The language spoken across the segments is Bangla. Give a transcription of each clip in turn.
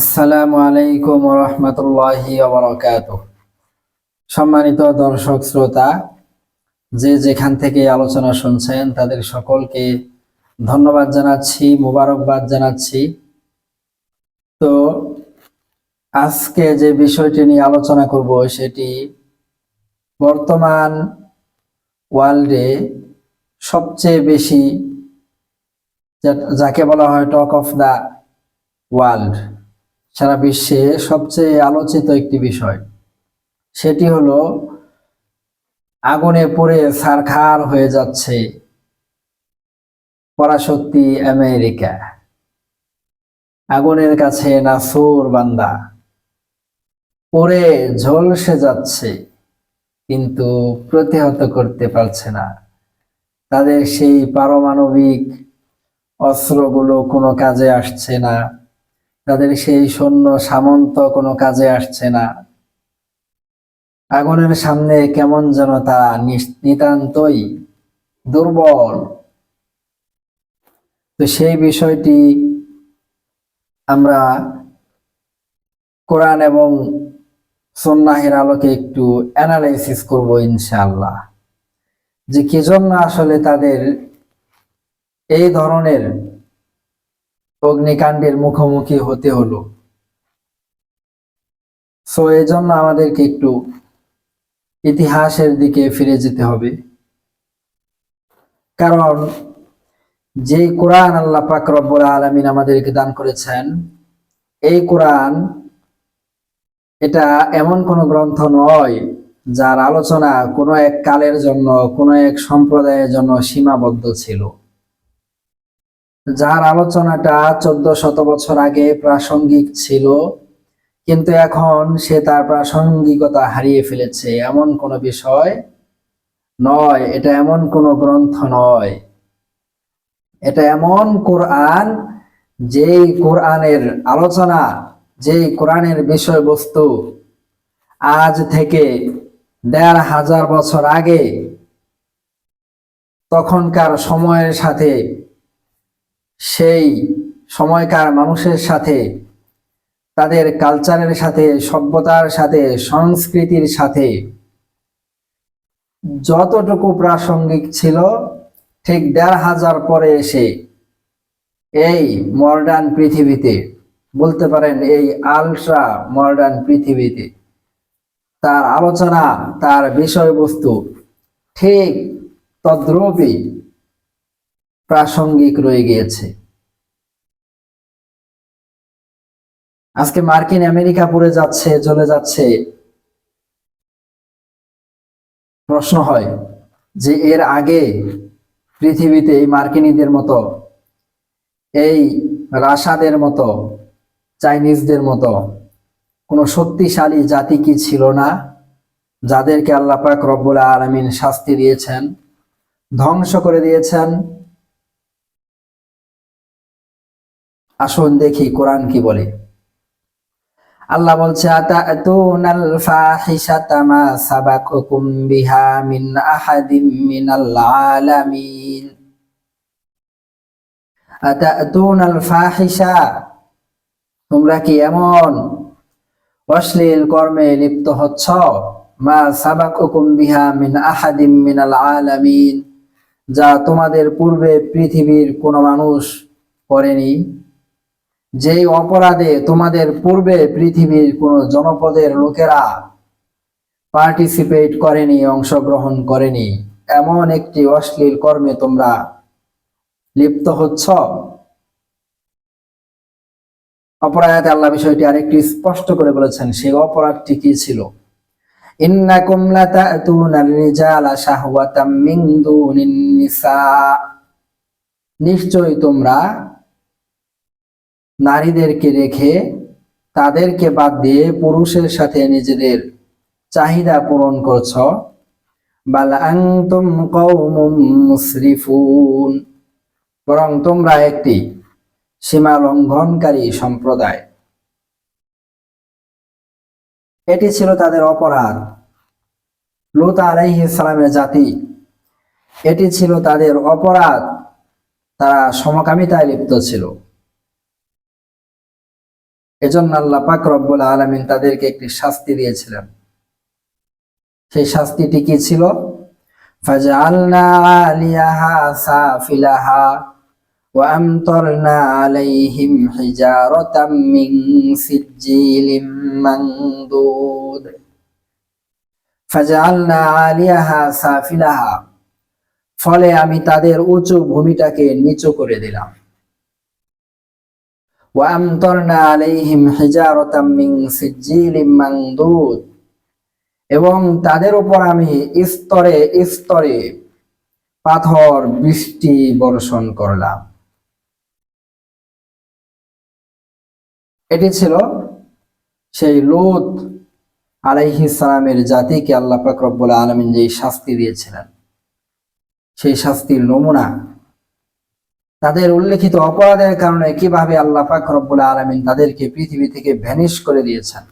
আসসালামু আলাইকুম রহমতুল্লাহি ওবরাকাত সম্মানিত দর্শক, শ্রোতা, যে যেখান থেকে আলোচনা শুনছেন, তাদের সকলকে ধন্যবাদ জানাচ্ছি, মোবারকবাদ জানাচ্ছি। তো আজকে যে বিষয়টি নিয়ে আলোচনা করব, সেটি বর্তমান ওয়ার্ল্ডে সবচেয়ে বেশি যাকে বলা হয় টক অফ দ্য ওয়ার্ল্ড। সারা বিশ্বে সবচেয়ে আলোচিত একটি বিষয়। সেটি হলো, আগুনে পড়ে সারখার হয়ে যাচ্ছে পরাশক্তি আমেরিকা। আগুনের কাছে নাসুর বান্দা। পড়ে ঝলসে যাচ্ছে কিন্তু প্রতিহত করতে পারছে না। তাদের সেই পারমাণবিক অস্ত্রগুলো কোনো কাজে আসছে না। তাদের সেই সৈন্য সামন্ত কোনো কাজে আসছে না। আগুনের সামনে কেমন যেন তা নিস- নিতান্তই দুর্বল। তো সেই বিষয়টি আমরা কোরআন এবং সন্ন্যাহের আলোকে একটু অ্যানালাইসিস করব ইনশাল্লাহ যে কি জন্য আসলে তাদের এই ধরনের অগ্নিকাণ্ডের মুখোমুখি হতে হলো। সো এই জন্য আমাদেরকে একটু ইতিহাসের দিকে ফিরে যেতে হবে। কারণ যে কোরআন আল্লাহ পাক রব্বুল আলামিন আমাদেরকে দান করেছেন, এই কোরআন এটা এমন কোনো গ্রন্থ নয় যার আলোচনা কোনো এক কালের জন্য, কোনো এক সম্প্রদায়ের জন্য সীমাবদ্ধ ছিল। যার আলোচনাটা চোদ্দ শত বছর আগে প্রাসঙ্গিক ছিল, কিন্তু এখন সে তার প্রাসঙ্গিকতা হারিয়ে ফেলেছে এমন কোনো বিষয় নয়, এটা এমন কোনো গ্রন্থ নয়। এটা এমন কোরআন, যেই কোরআনের আলোচনা, যেই কোরআনের বিষয়বস্তু আজ থেকে দেড় হাজার বছর আগে তখনকার সময়ের সাথে সেই সময়কার মানুষের সাথে, তাদের কালচারের সাথে, সভ্যতার সাথে, সংস্কৃতির সাথে যতটুকু প্রাসঙ্গিক ছিল, ঠিক দেড় হাজার পরে এসে এই মডার্ন পৃথিবীতে, বলতে পারেন এই আলট্রা মডার্ন পৃথিবীতে, তার আলোচনা, তার বিষয়বস্তু ঠিক তদ্রূপই প্রাসঙ্গিক রয়ে গিয়েছে। আজকে মার্কিন আমেরিকা পড়ে যাচ্ছে চলে যাচ্ছে। প্রশ্ন হয় যে এর আগে পৃথিবীতে এই মার্কিনীদের মতো, এই রাশাদের মতো, চাইনিজদের মতো কোনো শক্তিশালী জাতি কি ছিল না, যাদেরকে আল্লাহ পাক রব্বুল আলমিন শাস্তি দিয়েছেন, ধ্বংস করে দিয়েছেন আসুন দেখি কোরআন কি বলে। আল্লাহ বলছে আতাতুনাল ফাহিশাতা মা সাবাকুম বিহা মিন আহাদিম মিনাল আলামিন। আতাতুনাল ফাহিশা তোমরা কি এমন অশ্লীল কর্মে লিপ্ত হচ্ছ? মা সাবাকুম বিহা মিন আহাদিম মিনাল আলামিন। যা তোমাদের পূর্বে পৃথিবীর কোনো মানুষ করেনি। যেই অপরাধে তোমাদের পূর্বে পৃথিবীর কোন জনপদের লোকেরা পার্টিসিপেট করেনি, অংশগ্রহণ করেনি, এমন একটি অশ্লীল কর্মে তোমরা লিপ্ত হচ্ছ? অপরাধ আল্লাহ বিষয়টি আরেকটি স্পষ্ট করে বলেছেন সেই অপরাধটি কি ছিল? নিশ্চয়ই তোমরা নারীদেরকে রেখে তাদেরকে বাদ দিয়ে পুরুষের সাথে নিজেদের চাহিদা পূরণ করছ। মুসরিফুন। বরং তোমরা একটি সীমা লঙ্ঘনকারী সম্প্রদায়। এটি ছিল তাদের অপরাধ। লুত আলাইহিস সালামের জাতি। এটি ছিল তাদের অপরাধ। তারা সমকামিতায় লিপ্ত ছিল। এজন্য আল্লাহ পাক রব্বুল আলামিন তাদেরকে একটি শাস্তি দিয়েছিলেন সেই শাস্তিটি কি ছিল ফাজআলনা আলিয়াহা সাফিলাহা وأمطرنا عليهم حجارة من سجيل منضود فجعلنا عاليها سافلها ফলে আমি তাদের উঁচু ভূমিটাকে নিচু করে দিলাম এবং তাদের উপর আমি স্তরে স্তরে পাথর, বৃষ্টি বর্ষণ করলাম। এটি ছিল সেই লোত আলাইহি সালামের জাতিকে আল্লাহ পাক আলমিন যেই শাস্তি দিয়েছিলেন, সেই শাস্তির নমুনা তাদের উল্লেখিত অপরাধের কারণে কীভাবে আল্লাহ পাক রব্বুল আলমিন তাদেরকে পৃথিবী থেকে ভ্যানিশ করে দিয়েছেন?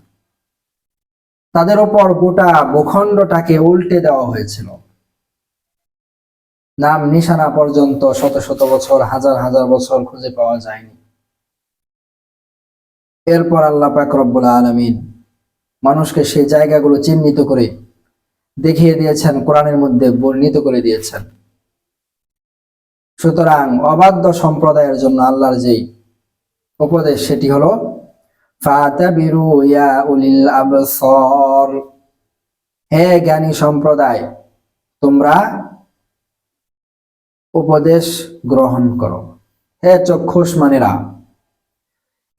তাদের ওপর গোটা ভূখণ্ডটাকে উল্টে দেওয়া হয়েছিল। নাম নিশানা পর্যন্ত শত শত বছর, হাজার হাজার বছর খুঁজে পাওয়া যায়নি। এরপর আল্লাহ পাক রব্বুল আলমিন মানুষকে সেই জায়গাগুলো চিহ্নিত করে দেখিয়ে দিয়েছেন, কোরআনের মধ্যে বর্ণিত করে দিয়েছেন। সুতরাং অবাধ্য সম্প্রদায়ের জন্য আল্লাহর যেই উপদেশ সেটি হলো হে জ্ঞানী সম্প্রদায়, তোমরা উপদেশ গ্রহণ করো। হে চক্ষুষ মানেরা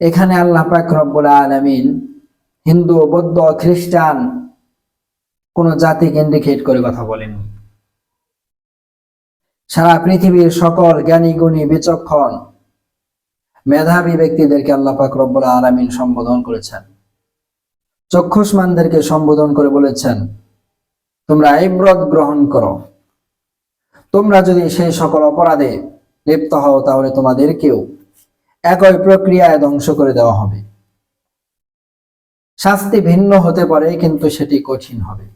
এখানে আল্লাহ পাক রব্বুল আলামিন হিন্দু, বৌদ্ধ, খ্রিস্টান কোন জাতিকে ইন্ডিকেট করে কথা বলেন সারা পৃথিবীর সকল জ্ঞানী, গুণী, বিচক্ষণ মেধাবী ব্যক্তিদেরকে আল্লাহ পাক রব্বুল আলামিন সম্বোধন করেছেন। চক্ষুষ্মানদেরকে সম্বোধন করে বলেছেন, তোমরা ইব্রত গ্রহণ করো। তোমরা যদি সেই সকল অপরাধে লিপ্ত হও, তাহলে তোমাদেরকেও একই প্রক্রিয়ায় ধ্বংস করে দেওয়া হবে। শাস্তি ভিন্ন হতে পারে, কিন্তু সেটি কঠিন হবে।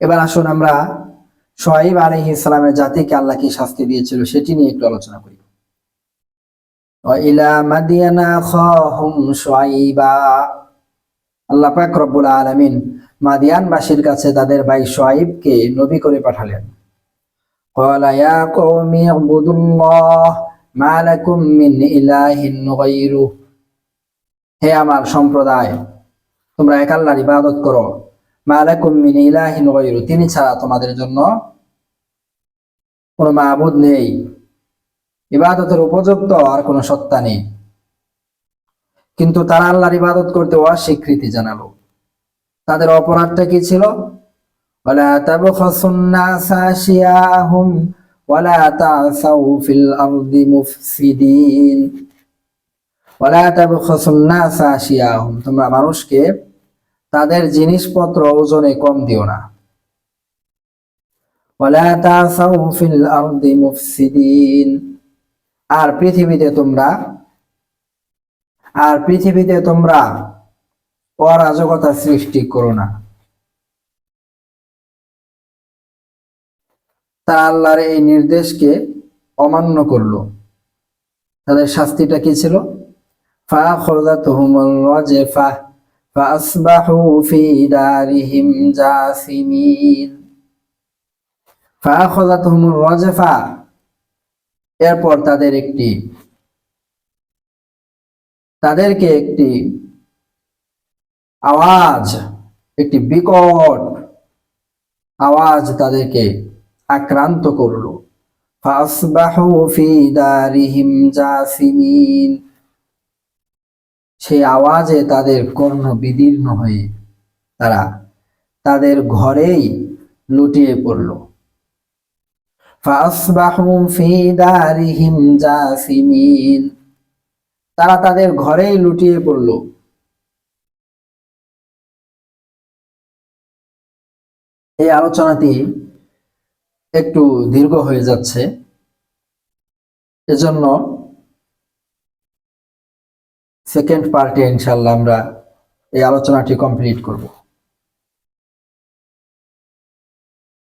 এবার আসুন আমরা সোহাইব আলহ ইসলামের জাতিকে আল্লাহ কি শাস্তি দিয়েছিল সেটি নিয়ে একটু আলোচনা করি ইলা মাদিয়ানা খাহুম সোয়াইবা আল্লাহ পাক রব্বুল আলামিন মাদিয়ানবাসীর কাছে তাদের ভাই সোয়াইবকে নবী করে পাঠালেন قال يا قوم اعبدوا الله ما لكم من إله غيره হে আমার সম্প্রদায় তোমরা এক আল্লাহর ইবাদত করো মালাকুম মিন ইলাহিন গায়রু তিনি ছাড়া তোমাদের জন্য কোনো মাবুদ নেই ইবাদতের উপযুক্ত আর কোনো সত্তা নেই কিন্তু তারা আল্লাহর ইবাদত করতে অস্বীকৃতি জানালো তাদের অপরাধটা কি ছিল ولا تبخسوا الناس أشياءهم ولا تعثوا في الأرض مفسدين ولا تبخسوا الناس أشياءهم তোমরা মানুষকে তাদের জিনিসপত্র ওজনে কম দিও না। আর পৃথিবীতে তোমরা, আর পৃথিবীতে তোমরা অরাজকতা সৃষ্টি করো না। তারা আল্লাহর এই নির্দেশকে অমান্য করল। তাদের শাস্তিটা কি ছিল? ফা খোদা তহমল ফাহ فأصبحوا في دارهم جاثمين فأخذتهم الرجفة এরপর তাদের একটি তাদেরকে একটি আওয়াজ একটি বিকট আওয়াজ তাদেরকে আক্রান্ত করল ফাসবাহু ফি দারিহিম জাসিমিন সেই আওয়াজে তাদের কর্ণ বিদীর্ণ হয়ে তারা তাদের ঘরেই লুটিয়ে পড়ল। তারা তাদের ঘরেই লুটিয়ে পড়ল। এই আলোচনাটি একটু দীর্ঘ হয়ে যাচ্ছে। এজন্য সেকেন্ড পার্টে ইনশাল্লাহ আমরা এই আলোচনাটি কমপ্লিট করব।